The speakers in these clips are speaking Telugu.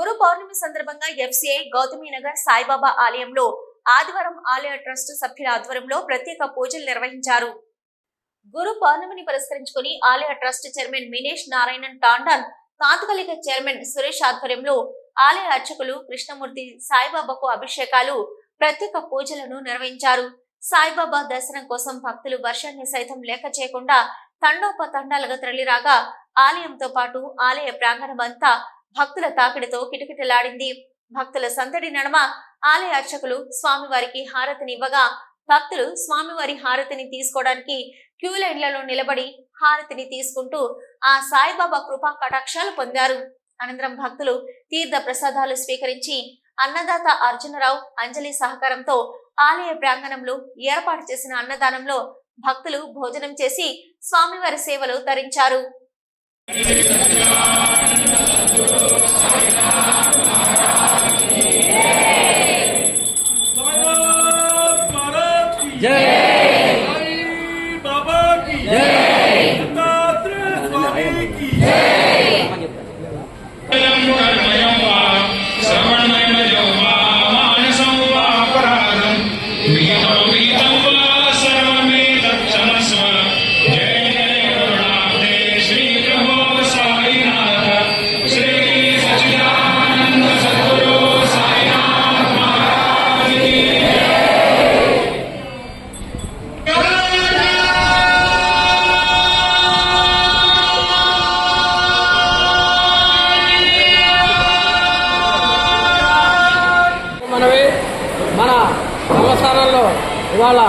గురు పౌర్ణమి సందర్భంగా ఎఫ్సిఐ గౌతమి నగర్ సాయిబాబా ఆలయంలో ఆదివారం ఆలయ ట్రస్ట్ సభ్యుల ఆధ్వర్యంలో ప్రత్యేక పూజలు నిర్వహించారు. గురు పౌర్ణమిని పురస్కరించుకుని ఆలయ ట్రస్ట్ చైర్మన్ మినేష్ నారాయణన్ టాండన్ కాంతకలిక చైర్మన్ సురేష్ ఆధ్వర్యంలో ఆలయ అర్చకులు కృష్ణమూర్తి సాయిబాబాకు అభిషేకాలు ప్రత్యేక పూజలను నిర్వహించారు. సాయిబాబా దర్శనం కోసం భక్తులు వర్షాన్ని సైతం లేక చేయకుండా తండోపతండాలుగా తరలిరాగా ఆలయంతో పాటు ఆలయ ప్రాంగణం అంతా భక్తుల తాకిడితో కిటకిటలాడింది. భక్తుల సందడి నడమ ఆలయ అర్చకులు స్వామివారికి హారతిని ఇవ్వగా భక్తులు స్వామివారి హారతిని తీసుకోవడానికి క్యూ లైన్లలో నిలబడి హారతిని తీసుకుంటూ ఆ సాయిబాబా కృపా కటాక్షాలు పొందారు. అనంతరం భక్తులు తీర్థ ప్రసాదాలు స్వీకరించి అన్నదాత అర్జునరావు అంజలి సహకారంతో ఆలయ ప్రాంగణంలో ఏర్పాటు చేసిన అన్నదానంలో భక్తులు భోజనం చేసి స్వామివారి సేవలు ధరించారు Yeah. మన సంవత్సరంలో ఇవాళ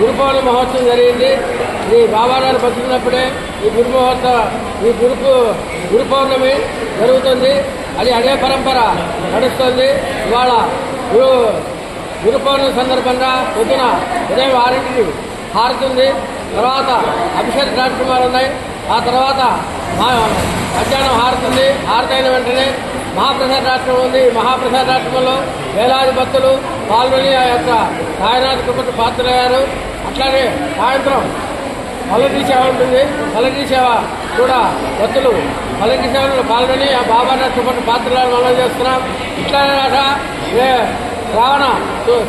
గురు పౌర్ణమి మహోత్సవం జరిగింది. ఈ బాబాగారు బతుకున్నప్పుడే ఈ గురు మహోత్సవ ఈ గురుపు గురు పౌర్ణమి జరుగుతుంది. అది అదే పరంపర నడుస్తుంది. ఇవాళ గురు గురు పౌర్ణమి సందర్భంగా పొద్దున ఉదయం ఆరింటికి హారుతుంది. తర్వాత అభిషేక్ కార్యక్రమాలు ఉన్నాయి. ఆ తర్వాత మా మధ్యాహ్నం హారుతుంది. హారతైన వెంటనే మహాప్రసాద రాష్ట్రం ఉంది. ఈ మహాప్రసాద రాష్ట్రంలో వేలాది భక్తులు పాల్గొని ఆ యొక్క సాయినాథ్ కృపకు పాత్రయ్యారు. అట్లానే సాయంత్రం పల్లకి సేవ ఉంటుంది. పల్లకి సేవ కూడా భక్తులు పల్లకి సేవలో పాల్గొని ఆ బాబానాథ్ కృపకు పాత్రలను మనం చేస్తున్నాం. ఇట్లానే ఏ శ్రావణ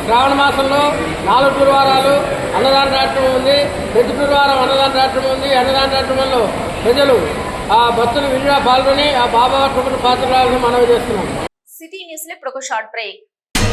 శ్రావణ మాసంలో నాలుగు గురువారాలు అన్నదాన రాష్ట్రం ఉంది. ప్రతి గురువారం అన్నదాన రాష్ట్రం ఉంది. అన్నదాన రాష్ట్రంలో ప్రజలు ఆ భక్తులు విడిగా పాల్గొని ఆ బాబా కుటుంబ పాత్రలను మనవి చేస్తున్నాం. సిటీ న్యూస్లో ఇప్పుడు ఒక షార్ట్ బ్రేక్.